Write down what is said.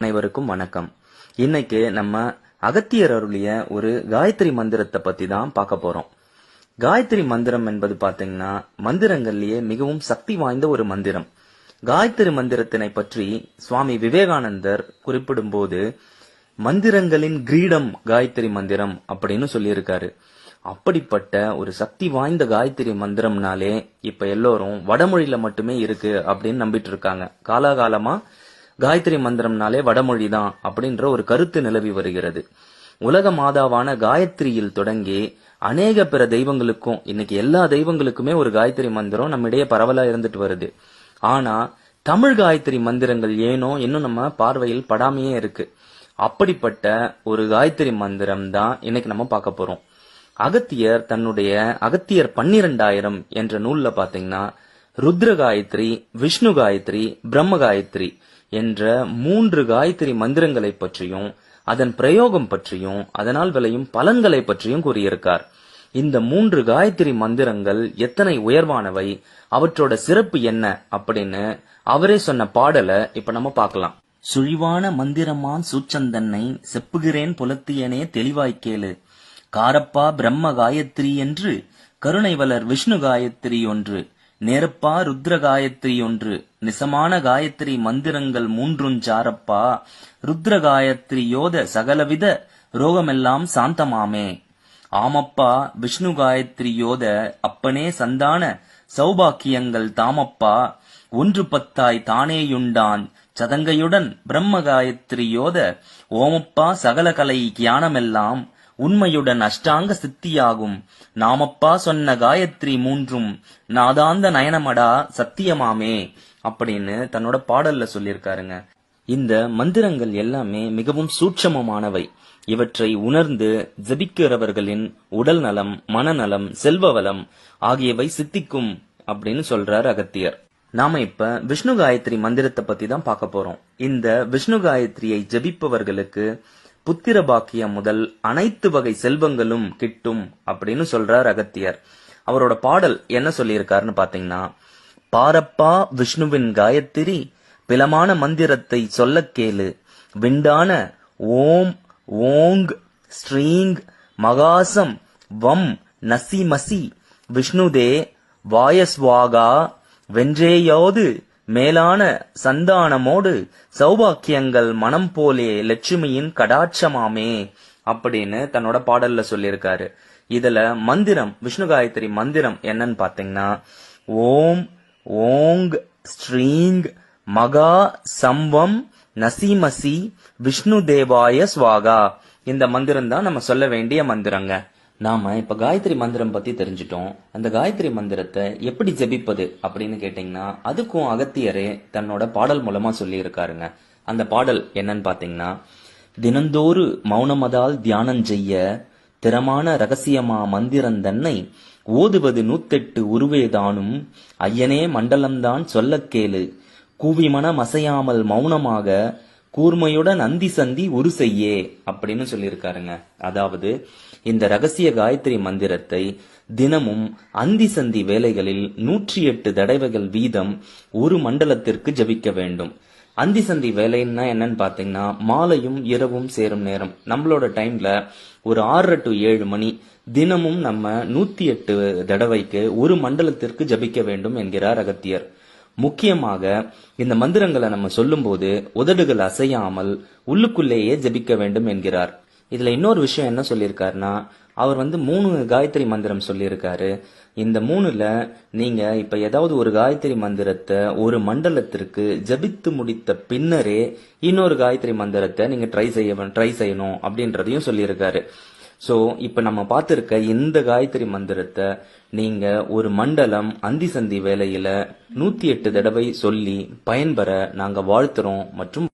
அனைவருக்கும் வணக்கம். இன்னைக்கு நம்ம அகத்தியர் அருளிய ஒரு காயத்ரி மந்திரத்தை பத்தி தான் பார்க்க போறோம். காயத்ரி மந்திரம் என்பது பாத்தீங்கன்னா மந்திரங்கள்லயே மிகவும் சக்தி வாய்ந்த ஒரு மந்திரம். காயத்ரி மந்திரத்தினை பற்றி சுவாமி விவேகானந்தர் குறிப்பிடும்போது மந்திரங்களின் கிரீடம் காயத்ரி மந்திரம் அப்படின்னு சொல்லியிருக்காரு. அப்படிப்பட்ட ஒரு சக்தி வாய்ந்த காயத்ரி மந்திரம்னாலே இப்ப எல்லோரும் வடமொழியில மட்டுமே இருக்கு அப்படின்னு நம்பிட்டு இருக்காங்க. காலாகாலமா காயத்ரி மந்திரம்னாலே வடமொழி தான் அப்படின்ற ஒரு கருத்து நிலவி வருகிறது. உலக மாதாவான காயத்ரியில் தொடங்கி அநேக பிற தெய்வங்களுக்கும் இன்னைக்கு எல்லா தெய்வங்களுக்குமே ஒரு காயத்ரி மந்திரம் நம்மிடையே பரவலா இருந்துட்டு வருது. ஆனா தமிழ் காயத்ரி மந்திரங்கள் ஏனோ இன்னும் நம்ம பார்வையில் படாமையே இருக்கு. அப்படிப்பட்ட ஒரு காயத்ரி மந்திரம் தான் இன்னைக்கு நம்ம பார்க்க போறோம். அகத்தியர் தன்னுடைய அகத்தியர் பன்னிரெண்டாயிரம் என்ற நூல்ல பாத்தீங்கன்னா ருத்ர காயத்ரி விஷ்ணு காயத்ரி பிரம்ம காயத்ரி என்ற மூன்று காயத்ரி மந்திரங்களை பற்றியும் அதன் பிரயோகம் பற்றியும் அதனால் விளையும் பலன்களை பற்றியும் கூறியிருக்கார். இந்த மூன்று காயத்ரி மந்திரங்கள் எத்தனை உயர்வானவை அவற்றோட சிறப்பு என்ன அப்படின்னு அவரே சொன்ன பாடலை இப்ப நம்ம பார்க்கலாம். சுழிவான மந்திரமான் சூச்சந்தன்னை செப்புகிறேன் புலத்தியனே தெளிவாய்க் கேளு. காரப்பா பிரம்ம காயத்ரி என்று கருணைவலர் விஷ்ணு காயத்ரி ஒன்று. நேரப்பா ருத்ர காயத்ரி ஒன்று நிசமான காயத்ரி மந்திரங்கள் மூன்றும் சாரப்பா ருத்ர காயத்ரி யோத சகலவித ரோகமெல்லாம் சாந்தமாமே. ஆமப்பா விஷ்ணு காயத்ரி யோத அப்பனே சந்தான சௌபாக்கியங்கள் தாமப்பா ஒன்று பத்தாய் தானேயுண்டான் சதங்கையுடன் பிரம்ம காயத்ரி யோத ஓமப்பா சகல கலை ஞானமெல்லாம் உண்மையுடன் அஷ்டாங்க சித்தியாகும். நாமப்பா சொன்ன காயத்ரி மூன்றும் நாதாந்த நயனமடா சத்தியமாமே அப்படின்னு தன்னோட பாடல்ல சொல்லியிருக்காருங்க. இந்த மந்திரங்கள் எல்லாமே மிகவும் சூட்சமமானவை. இவற்றை உணர்ந்து ஜபிக்கிறவர்களின் உடல் நலம் மனநலம் செல்வ வளம் ஆகியவை சித்திக்கும் அப்படின்னு சொல்றார் அகத்தியர். நாம இப்ப விஷ்ணு காயத்ரி மந்திரத்தை பத்தி தான் பார்க்க போறோம். இந்த விஷ்ணு காயத்ரியை ஜபிப்பவர்களுக்கு புத்திர பாக்கியம் முதல் அனைத்து வகை செல்வங்களும் கிட்டும் அப்படின்னு சொல்றார் அகத்தியர். அவரோட பாடல் என்ன சொல்லியிருக்காருன்னு பாத்தீங்கன்னா பாரப்பா விஷ்ணுவின் காயத்திரி பிலமான மந்திரத்தை சொல்லக் கேளு. விண்டான ஓம் ஓங் ஸ்ரீங் மகாசம் வம் நசி மசி. விஷ்ணுதே வாயஸ்வாகா வென்றேயாவது மேலான சந்தானமோடு சௌபாக்கியங்கள் மனம் போலே லட்சுமியின் கடாட்சமாமே அப்படின்னு தன்னோட பாடல்ல சொல்லியிருக்காரு. இதுல மந்திரம் விஷ்ணு காயத்ரி மந்திரம் என்னன்னு பாத்தீங்கன்னா ஓம் ஓங் ஸ்ரீங் மகா சம்பம் நசிமசி விஷ்ணு தேவாய ஸ்வாகா. இந்த மந்திரம் தான் நம்ம சொல்ல வேண்டிய மந்திரங்க. நாம இப்ப காயத்ரி மந்திரம் பத்தி தெரிஞ்சிட்டோம். அந்த காயத்ரி மந்திரத்தை எப்படி ஜெபிப்பது அப்படின்னு கேட்டீங்கன்னா அதுக்கும் அகத்தியரே தன்னோட பாடல் மூலமா சொல்லி இருக்காருங்க அந்த பாடல் என்னன்னு பாத்தீங்கன்னா தினந்தோறு மௌனமதால் தியானம் செய்ய திறமான ரகசியமா மந்திரம் தன்னை ஓதுவது நூத்தெட்டு உருவேதானும் ஐயனே மண்டலம்தான் சொல்லக் கேளு. கூவி மனம் அசையாமல் மௌனமாக கூர்மையுடன் அந்தி சந்தி உரு செய்யே அப்படின்னு சொல்லியிருக்காருங்க. அதாவது இந்த ரகசிய காயத்ரி மந்திரத்தை தினமும் அந்தி சந்தி வேலைகளில் நூற்றி எட்டு தடவைகள் வீதம் ஒரு மண்டலத்திற்கு ஜபிக்க வேண்டும். அந்தி சந்தி வேலைன்னா என்னன்னு பாத்தீங்கன்னா மாலையும் இரவும் சேரும் நேரம். நம்மளோட டைம்ல ஒரு ஆறு டு ஏழு மணி தினமும் நம்ம நூத்தி எட்டு தடவைக்கு ஒரு மண்டலத்திற்கு ஜபிக்க வேண்டும் என்கிறார் அகத்தியர். முக்கியமாக இந்த மந்திரங்களை நம்ம சொல்லும்போது உதடுகள் அசையாமல் உள்ளுக்குள்ளேயே ஜபிக்க வேண்டும் என்கிறார். இதுல இன்னொரு விஷயம் என்ன சொல்லியிருக்காருன்னா அவர் வந்து மூணு காயத்ரி மந்திரம் சொல்லியிருக்காரு. இந்த மூணுல நீங்க இப்ப ஏதாவது ஒரு காயத்ரி மந்திரத்தை ஒரு மண்டலத்திற்கு ஜபித்து முடித்த பின்னரே இன்னொரு காயத்ரி மந்திரத்தை நீங்க ட்ரை செய்ய ட்ரை செய்யணும் அப்படின்றதையும் சொல்லியிருக்காரு. ஸோ இப்போ நம்ம பார்த்துருக்க இந்த காயத்ரி மந்திரத்தை நீங்கள் ஒரு மண்டலம் அந்தி சந்தி வேலையில் நூத்தி எட்டு தடவை சொல்லி பயன்பெற நாங்கள் வாழ்த்துறோம் மற்றும்